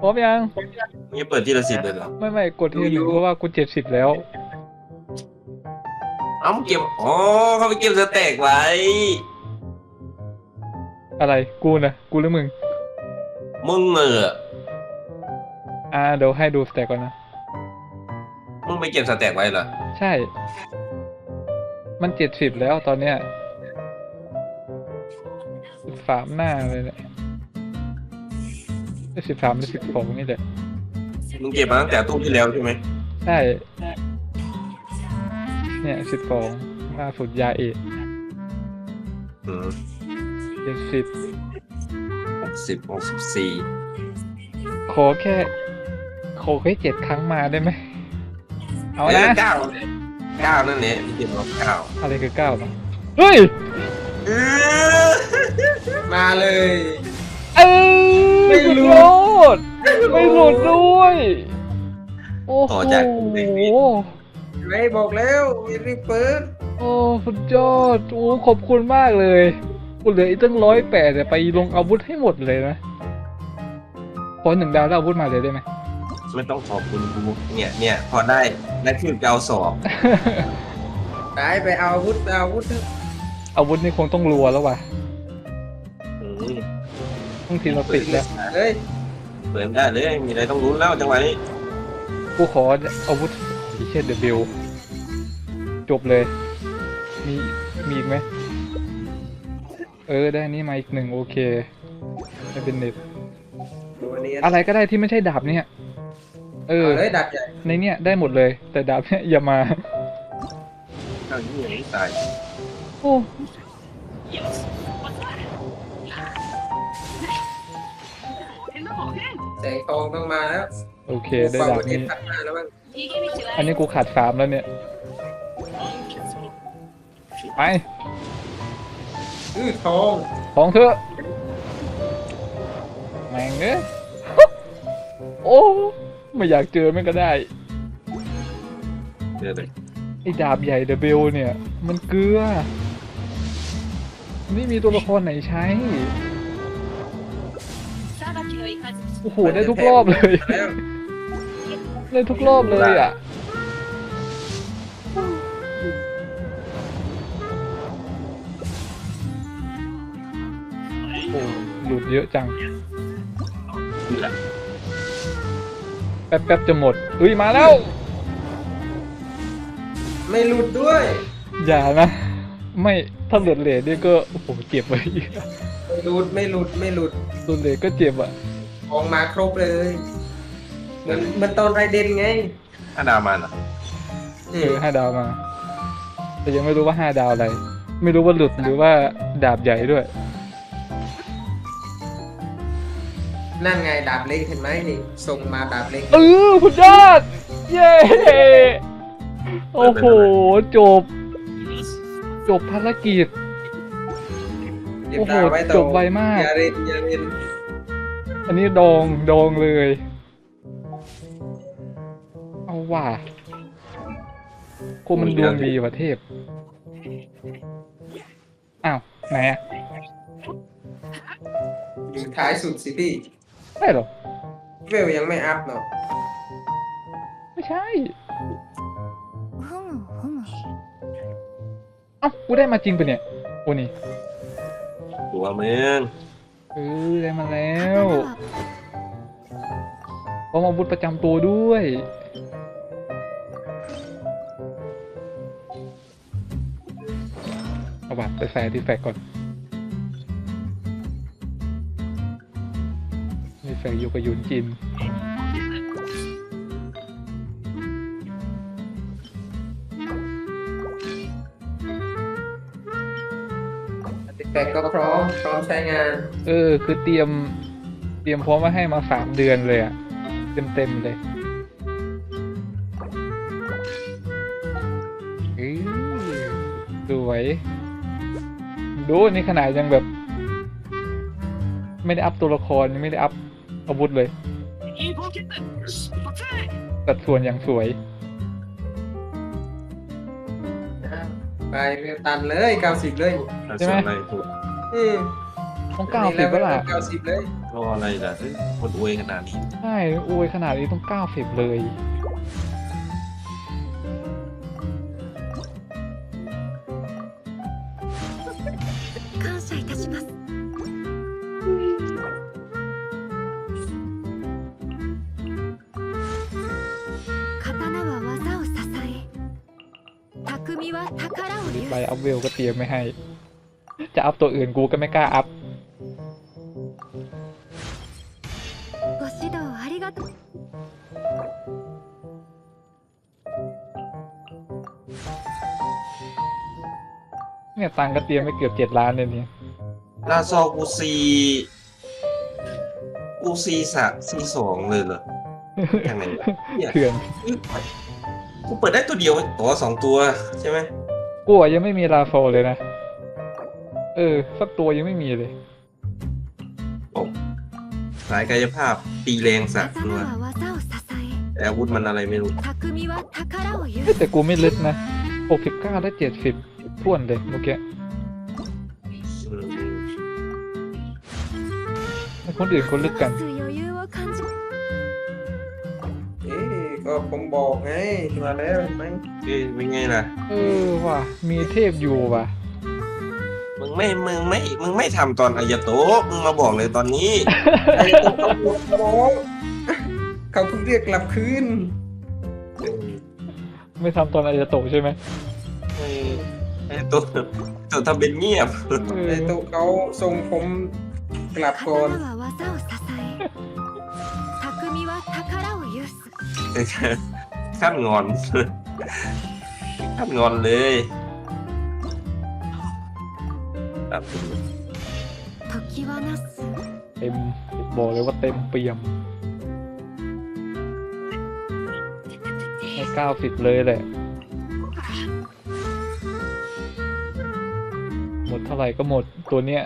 พร้อมยังนี่เปิดทีละสิบเลยเหรอ ไม่ไม่กดทีหนึ่งเพราะว่ากูเจ็ดสิบแล้ว เอ้ามึงเก็บ อ๋อ เขาไปเก็บสแต็กไว้ อะไร กูนะ กูหรือมึง มึงเอออ่า เดี๋ยวให้ดูสแต็กก่อนนะ มึงไปเก็บสแต็กไว้เหรอ ใช่ มันเจ็ดสิบแล้วตอนเนี้ยสิบสามหน้าเลยเนี่ย สิบสามหรือสิบสองนี่แหละมึงเก็บมาตั้งแต่ตู้ที่แล้วใช่ไหมใช่เนี่ยสิบสองล่าสุดยาเอกอืมเจ็ดสิบหกสิบหกสิบสี่ขอแค่ ขอแค่เจ็ดครั้งมาได้ไหม เอานะเก้าเก้านั่นเนี่ยพี่เก็บมาเก้าอะไรคือเก้าเนาะเฮ้ยเออมาเลย เออ ไม่หลุดสุดยอดไม่หลุดด้วย โอ้โหต่อจากเด็กนี่ไม่บอกแล้วไม่รีบเปิดโอ้สุดยอดโอ้ขอบคุณมากเลยกูเหลืออีกตั้งร้อยแปดแต่ไปลงอาวุธให้หมดเลยนะพอหนึ่งดาวแล้วอาวุธมาเลยได้ไหม ไม่ต้องขอบคุณกูเนี่ยเนี่ยพอได้ได้คือเกาสอบตายไปเอาอาวุธเอาอาวุธเถอะอาวุธนี่คงต้องรัวแล้วว่ะอืมบางทีเราติดแล้ว เลย เปิดได้เลยมีอะไรต้องรุ้นแล้วจังหวะนี้กูขออาวุธอีเช่นเดบิวจบเลย มีมีอีกไหม เออได้อันนี้มาอีกหนึ่งโอเคไม่เป็นเน็ตดูอันนี้อะไรก็ได้ที่ไม่ใช่ดาบเนี่ย เออเอาเลยดับใหญ่ในเนี้ยได้หมดเลย แต่ดาบเนี่ยอย่ามาข้างนี้ยังไม่ตาย โอ้ แสงทองต้องมาแล้วโอเคได้ฝั่งดาปบระเทศนี้พัฒนาแล้วบ้างอันนี้กูขาดสามแล้วเนี่ย ไปอื้อทองของเถอะแม่งเอ้ย โอ้ไม่อยากเจอแม่งก็ได้ เดี๋ยวเลยไอ้ดาบใหญ่เดบิวเนี่ย มันเกลือ ไม่มีตัวละครไหนใช้ โอ้โหได้ทุกรอบเลยแล้วได้ทุกรอบเลยอะโอ้หลุดเยอะจังนี่แหละแป๊บแป๊บจะหมดอุ้ยมาแล้ว ไม่หลุดด้วย อย่านะ ไม่ถ้าหลุดเลทนี่ก็โอ้โหเจ็บไปอีกไม่หลุดไม่หลุดไม่หลุดหลุดเลทก็เจ็บอะ ทองมาครบเลยเหมือนเหมันตอนไรเดนไงถ้าดาวมันอะอืเอมอห้าดาวมา แต่ยังไม่รู้ว่าห้าดาวอะไร ไม่รู้ว่าหลุดหรือว่าดาบใหญ่ด้วย นั่นไงดาบเล็กเห็นไหมนี่ส่งมาดาบเล็กเออคุณยอดเย้โอ้โหจบ จบภารกิจเก็บโอ้โหดาวไว้ต่อจบไวมาก อย่าเล่นอย่าเล่น อันนี้ดองดองเลย เอาว่ะกูมันดวงดีว่ะเทพ อ้าว ไหนอะอยู่ท้ายสุดสิพี่ได้เหรอ เวลยังไม่อัพเนาะไม่ใช่ เอ้ากูได้มาจริงปะเนี่ยโอ้นี่ตัวมึง เออได้มาแล้วพร้อมอาวุธประจำตัวด้วย เอาบัตรไปใส่ที่แฟกก่อนนี่แฟกอยู่กับยุนจิน แฟกก็พร้อมพร้อมใช้งาน เออ คือเตรียมเตรียมพร้อมมาให้มาสามเดือนเลยอะเต็มเต็มๆเลยเอ้ยสวย ดูนี่ขนาดยังแบบ ไม่ได้อัพตัวละครยังไม่ได้อัพอาวุธเลยสัดส่วนอย่างสวย ไปเวลตันเลยเก้าสิบเลยถ้าใช่ไหมส่วนอะไรถูกอืมต้องเก้าสิบก็ล่ะเก้าสิบเลยรออะไรล่ะเอ้ยคนอวยขนาดนี้ ใช่อวยขนาดนี้ต้องเก้าสิบเลย ไปอัพเวลก็เตรียมไม่ให้ จะอัพตัวอื่นกูก็ไม่กล้าอัพเนี่ยตังก็เตรียมไปเกือบเจ็ดล้านเลยนี่ลาซอกูซีกูซีสะซีสองเลยเหรออย่งไรเนเบื่อน กูเปิดได้ตัวเดียวต่อสองตัวใช่ไหม กูอะยังไม่มีลาโฟเลยนะ เออ สักตัวยังไม่มีเลย สายกายภาพตีแรงสัตว์ 刀 ด้วย は技を支 แต่อาวุธมันอะไรไม่รู้ え匠は宝を有 เฮ้ยแต่กูไม่ลึกนะหกสิบเก้าได้เจ็ดสิบท่วนเลยเมื่อกี้ อืม ให้คนอื่นเขาลึกกัน 余裕 ก็ผมบอกไงมาแล้วเห็นไหม เอ้ยเป็นไงล่ะ เออว่ะ มีเทพอยู่ว่ะ มึงไม่ มึงไม่ มึงไม่ทำตอนอายาโตะมึงมาบอกเลยตอนนี้ ไอ้ตัวเขาบอกบอกเขาเพิ่งเรียกกลับคืน ไม่ทำตอนอาจจะโตะใช่ไหม ไอ้ไอ้ตัวตัวทำเป็นเงียบ เออ ไอ้ตัวเขาส่งผมกลับก่อน 刀は技を支え匠は宝を有す ขั้นงอนขั้นงอนเลยเต็มบอกเลยว่าเต็มเปี่ยมให้เก้าสิบเลยแหละ หมดเท่าไหร่ก็หมดตัวเนี้ย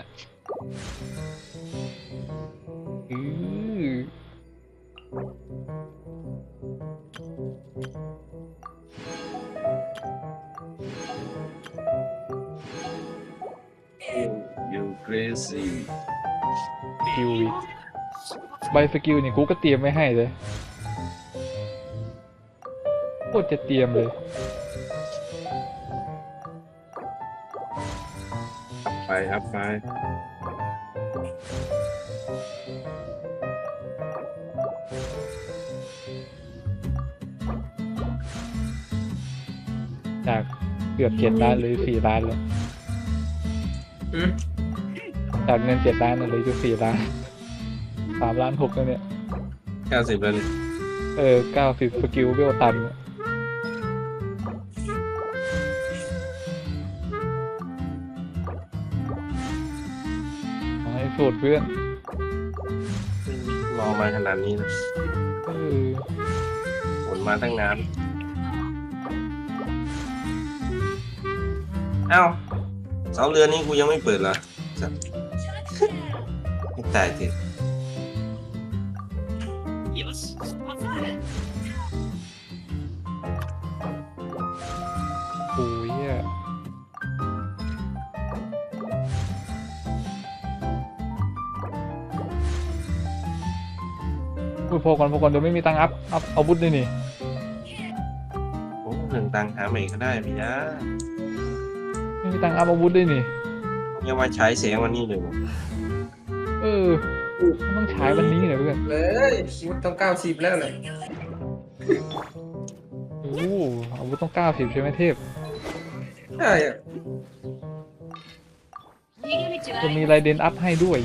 เกรซี่สกิลอีกใบสกิลนี่กูก็เตรียมไว้ให้เลยโคตรจะเตรียมเลย ไปครับไปจากเกือบเจ็ดล้านเลยสี่ล้านแล้วอืม จากเงินเจ็ดล้านเลยจะสี่ล้านสามล้านหกแล้วเนี่ย เก้าสิบแล้วนี่เออเก้าสิบสกิลเวลตันเนี่ยเอาให้สุดเพื่อนรอมาขนาดนี้นะเออผลมาตั้งนานเอ้าเสาเรือนี่กูยังไม่เปิดเหรอสัตว์ ไม่ตายเถอะโอ้ยอะพูดพอก่อนพอก่อนเดี๋ยวไม่มีตังค์อัพอัพเอาบุตด้วยนี่โอ้เรื่องตังค์หาใหม่ก็ได้พี่นะไม่มีตังค์อัพอาวุธด้วยนี่ยังมาใช้เสียงวันนี้เลยวะเออมันต้องใช้วันนี้เหรอเพื่อนเลยมุดต้องเก้าสิบแล้วเลยโอ้โหอาวุธต้องเก้าสิบใช่ไหมเทพใช่อะจะมีไรเดนอัพให้ด้วย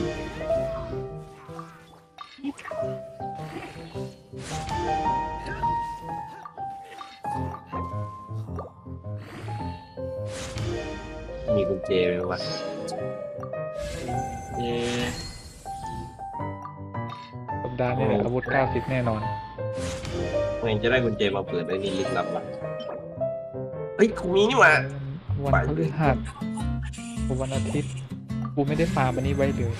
แหละอาวุธเก้าสิบแน่นอนเมื่อจะได้กุญแจมาเปิดได้นี่ลึกลับวะเฮ้ยกูมีนี่หว่า วันพฤหัสวันอาทิตย์ กูไม่ได้ฟาร์มอันนี้ไว้เลย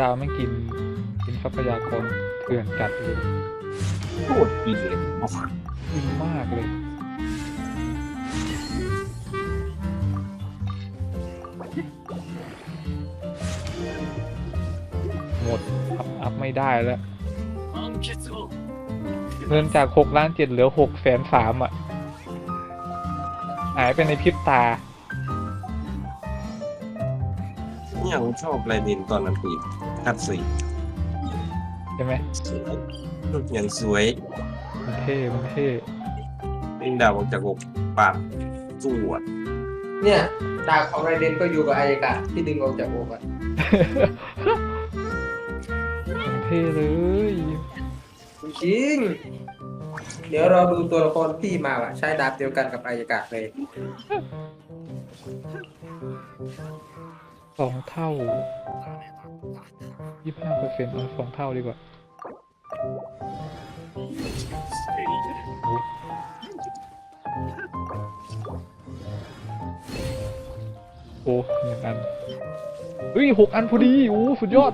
ดาวไม่งกินกินทรัพยากรเถื่อนจัดเลยโคตรกินเลยกินมากเลย หมดอัพอัพไม่ได้แล้วเงินจากหกล้านเจ็ดเหลือหกแสนสามอะ หายไปในพริบตา เนี่ยผมชอบลายดินตอนนั้นปีคัดสีใช่ไหมสวยอย่างสวยมันเท่มันเท่ลิงดาวออกจากอกปากสวดเนี่ยดาบของไรเดนก็อยู่กับอายกาที่ดึงออกจากอกอะมันเท่เลยจริงเดี๋ยวเราดูตัวละครที่มาว่ะ ใช้ดาบเดียวกันกับอายกาเลย สองเท่ายี่ห้าเปอร์เซ็นต์เอาสองเท่าดีกว่าโอ้หนึ่งอันเฮ้ยหกอันพอดีโอ้สุดยอด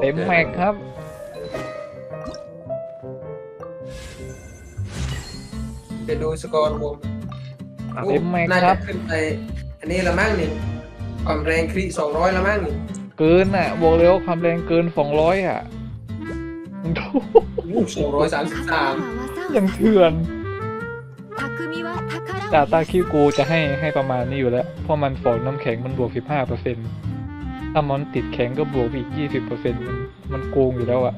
เต็มแม็กครับ เดี๋ยวดูสกอร์รวมอ่มน่าจะขึ้นไป อันนี้ละมั้งนี่ความแรงครีสองร้อยละมั้งนี่เกินอะบอกเร็วความแรงเกินสองร้อยอะมึงดูสองร้อยสามสิบสามยังเถื่อนดาตาคิวกูจะให้ให้ประมาณนี้อยู่แล้ว เพราะมันฝนน้ำแข็งมันบวกสิบห้าเปอร์เซ็นต์ถ้ามอนติดแข็งก็บวกอีกยี่สิบเปอร์เซ็นต์มันโกงอยู่แล้วอะ